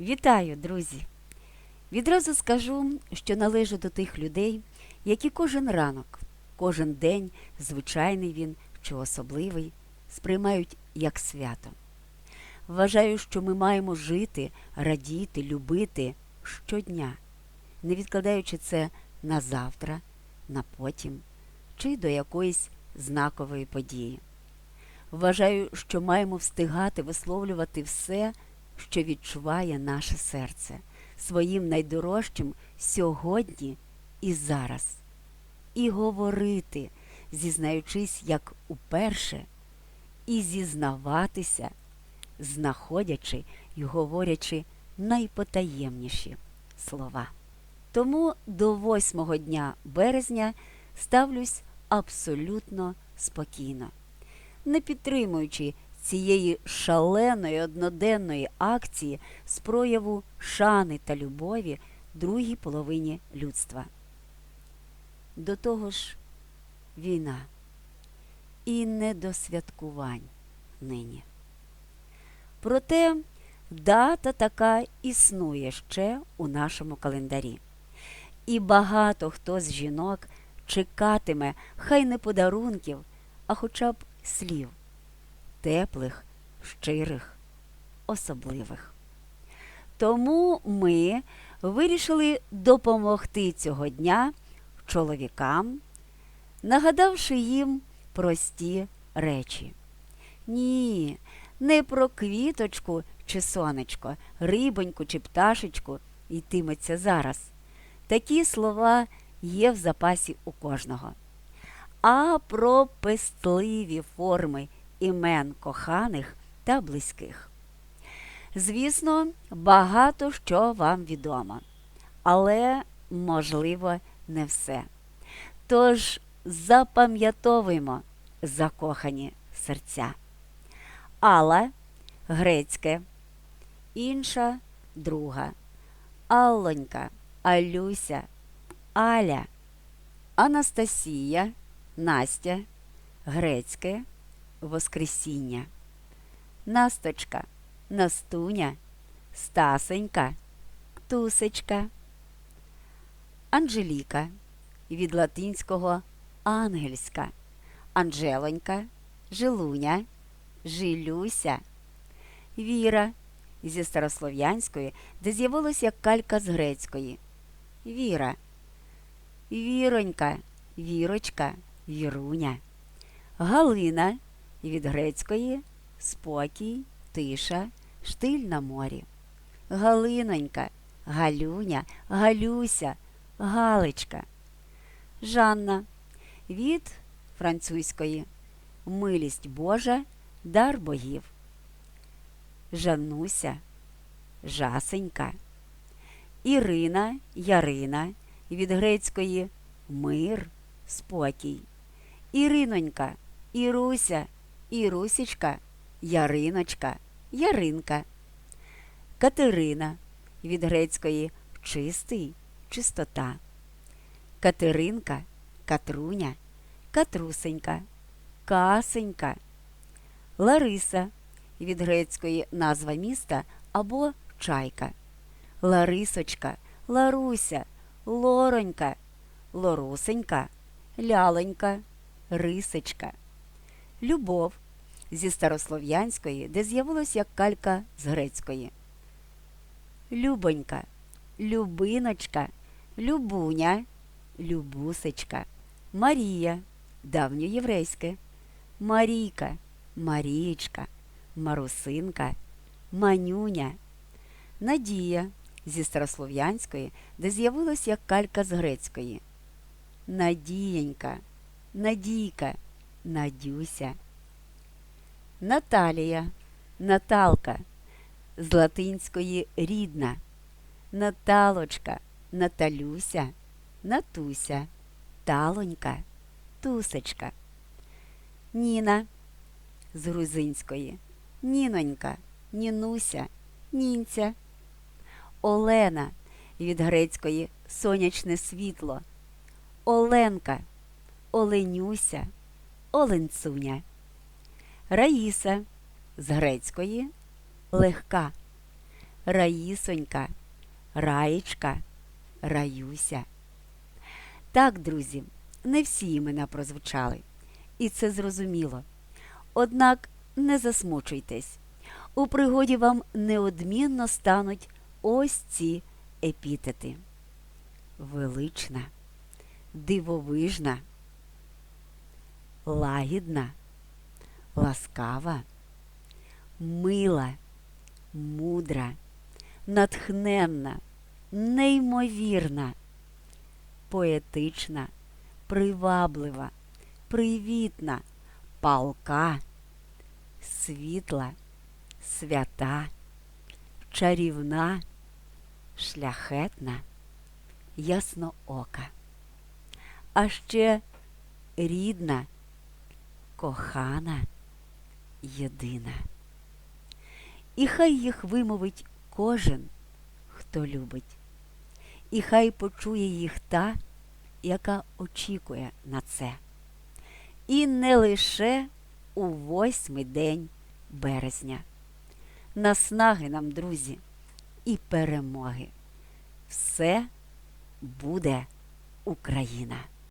Вітаю, друзі! Відразу скажу, що належу до тих людей, які кожен ранок, кожен день, звичайний він чи особливий, сприймають як свято. Вважаю, що ми маємо жити, радіти, любити щодня, не відкладаючи це на завтра, на потім чи до якоїсь знакової події. Вважаю, що маємо встигати висловлювати все, що відчуває наше серце своїм найдорожчим сьогодні і зараз, і говорити, зізнаючись як уперше, і зізнаватися, знаходячи і говорячи найпотаємніші слова. Тому до восьмого дня березня ставлюсь абсолютно спокійно, не підтримуючи цієї шаленої одноденної акції з прояву шани та любові другій половині людства. До того ж, війна і не до святкувань нині. Проте дата така існує ще у нашому календарі. І багато хто з жінок чекатиме хай не подарунків, а хоча б слів теплих, щирих, особливих. Тому ми вирішили допомогти цього дня чоловікам, нагадавши їм прості речі. Ні, не про квіточку чи сонечко, рибоньку чи пташечку йтиметься зараз. Такі слова є в запасі у кожного. А про пестливі форми імен коханих та близьких. Звісно, багато що вам відомо, але, можливо, не все. Тож запам'ятовуємо закохані серця. Алла грецьке, інша друга, Аллонька, Алюся, Аля, Анастасія, Настя, грецьке. Воскресіння. Насточка, Настуня, Стасенька, Тусечка, Анжеліка. Від латинського ангельська, Анжелонька, Жилуня, Жилюся, Віра. Зі старослов'янської, де з'явилася як калька з грецької. Віра, Віронька, Вірочка, Віруня. Галина від грецької спокій, тиша, штиль на морі. Галинонька, Галюня, Галюся, Галичка. Жанна від французької милість Божа, дар богів. Жануся, Жасенька. Ірина, Ярина від грецької мир, спокій. Іринонька, Іруся, Ірусічка, Яриночка, Яринка. Катерина від грецької чистий, чистота. Катеринка, Катруня, Катрусенька, Касенька. Лариса від грецької назва міста або чайка. Ларисочка, Ларуся, Лоронька, Лорусенька, Лялонька. Рисочка. Любов зі старослов'янської, де з'явилась як калька з грецької. Любонька, Любиночка, Любуня, Любусечка, Марія, давньоєврейське, Марійка, Марієчка, Марусинка, Манюня, Надія зі старослов'янської, де з'явилась як калька з грецької. Надієнька. Надійка, Надюся, Наталія, Наталка, з латинської рідна, Наталочка, Наталюся, Натуся, Талонька, Тусечка, Ніна. З грузинської, Нінонька, Нінуся, Нінця, Олена. Від грецької сонячне світло, Оленка. Оленюся, Оленцуня, Раїса з грецької. Легка, Раїсонька, Раєчка, Раюся. Так, друзі, не всі імена прозвучали, і це зрозуміло. Однак не засмучуйтесь. У пригоді вам неодмінно стануть ось ці епітети: велична, дивовижна, лагідна, ласкава, мила, мудра, натхненна, неймовірна, поетична, приваблива, привітна, палка, світла, свята, чарівна, шляхетна, ясноока, а ще рідна, кохана, єдина. І хай їх вимовить кожен, хто любить, і хай почує їх та, яка очікує на це. І не лише у восьмий день березня. Наснаги нам, друзі, і перемоги. Все буде Україна!